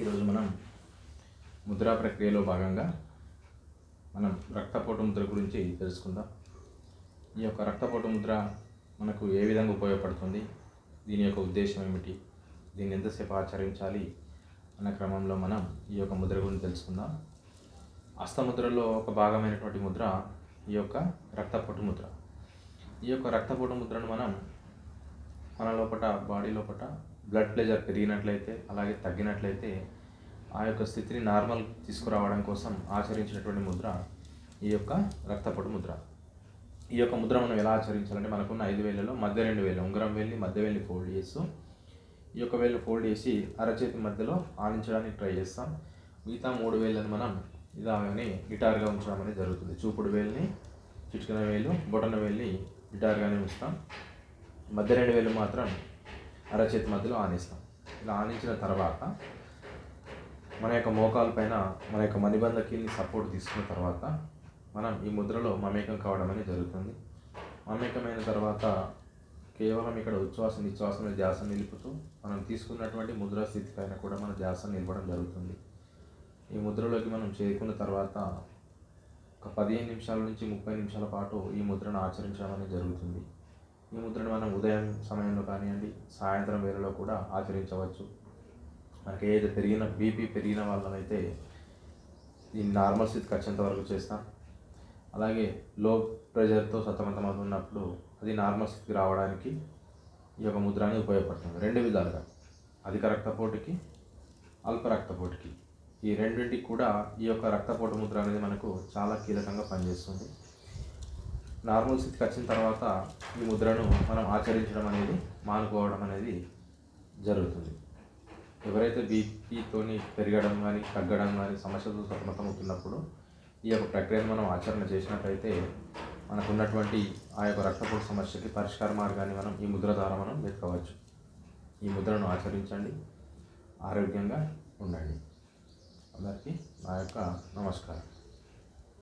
ఈరోజు మనం ముద్రా ప్రక్రియలో భాగంగా మనం రక్తపోటు ముద్ర గురించి తెలుసుకుందాం. ఈ యొక్క రక్తపోటు ముద్ర మనకు ఏ విధంగా ఉపయోగపడుతుంది? దీని యొక్క ఉద్దేశం ఏమిటి? దీన్ని ఎంతసేపు ఆచరించాలి? అన్న క్రమంలో మనం ఈ యొక్క ముద్ర గురించి తెలుసుకుందాం. హస్తముద్రలో ఒక భాగమైనటువంటి ముద్ర ఈ యొక్క రక్తపోటు ముద్ర. ఈ యొక్క రక్తపోటు ముద్రను మనం మన లోపల బాడీ లోపల బ్లడ్ ప్రెషర్ పెరిగినట్లయితే అలాగే తగ్గినట్లయితే ఆ యొక్క స్థితిని నార్మల్ తీసుకురావడం కోసం ఆచరించినటువంటి ముద్ర ఈ యొక్క రక్తపోటు ముద్ర. ఈ యొక్క ముద్ర మనం ఎలా ఆచరించాలంటే మనకున్న ఐదు వేలలో మధ్య రెండు వేలు ఉంగరం వేలిని మధ్య వెళ్ళి ఫోల్డ్ చేస్తూ ఈ యొక్క వేలు ఫోల్డ్ చేసి అరచేతి మధ్యలో ఆనించడానికి ట్రై చేస్తాం. మిగతా మూడు వేలను మనం ఇదాని గిటార్గా ఉంచడం అనేది జరుగుతుంది. చూపుడు వేలిని చిటికిన వేలు బొటన వేలిని గిటార్గానే ఉంచుతాం. మధ్య రెండు వేలు మాత్రం అరచేతి మధ్యలో ఆనిస్తాం. ఇలా ఆనించిన తర్వాత మన యొక్క మోకాల పైన మన యొక్క మణిబంధ కీల్ని సపోర్ట్ తీసుకున్న తర్వాత మనం ఈ ముద్రలో మమేకం కావడం అనేది జరుగుతుంది. మమేకమైన తర్వాత కేవలం ఇక్కడ ఉచ్ఛ్వాస నిశ్వాస ధ్యాస నిలుపుతూ మనం తీసుకున్నటువంటి ముద్ర స్థితి పైన కూడా మన ధ్యాస నిలవడం జరుగుతుంది. ఈ ముద్రలోకి మనం చేరుకున్న తర్వాత ఒక పదిహేను నిమిషాల నుంచి ముప్పై నిమిషాల పాటు ఈ ముద్రను ఆచరించడం అనేది జరుగుతుంది. ఈ ముద్రను మనం ఉదయం సమయంలో కానివ్వండి సాయంత్రం వేళలో కూడా ఆచరించవచ్చు. మనకి ఏదైతే పెరిగిన బీపీ పెరిగిన వాళ్ళమైతే ఈ నార్మల్ స్థితికి వచ్చేంత వరకు చేస్తాం. అలాగే లో ప్రెషర్తో సతమతమవుతున్నప్పుడు అది నార్మల్ స్థితికి రావడానికి ఈ యొక్క ముద్ర ఉపయోగపడుతుంది. రెండు విధాలుగా. అధిక రక్తపోటుకి అల్ప రక్తపోటుకి ఈ రెండింటికి కూడా ఈ యొక్క రక్తపోటు ముద్ర అనేది మనకు చాలా కీలకంగా పనిచేస్తుంది. నార్మల్ స్థితికి వచ్చిన తర్వాత ఈ ముద్రను మనం ఆచరించడం అనేది మానుకోవడం అనేది జరుగుతుంది. ఎవరైతే బీపీతోని పెరగడం కానీ తగ్గడం కానీ సమస్యలతో సతమతమవుతున్నప్పుడు ఈ యొక్క ప్రక్రియను మనం ఆచరణ చేసినట్లయితే మనకున్నటువంటి ఆ యొక్క రక్తపోటు సమస్యకి పరిష్కార మార్గాన్ని మనం ఈ ముద్ర ద్వారా మనం వెతకవచ్చు. ఈ ముద్రను ఆచరించండి. ఆరోగ్యంగా ఉండండి. అందరికీ నా యొక్క నమస్కారం.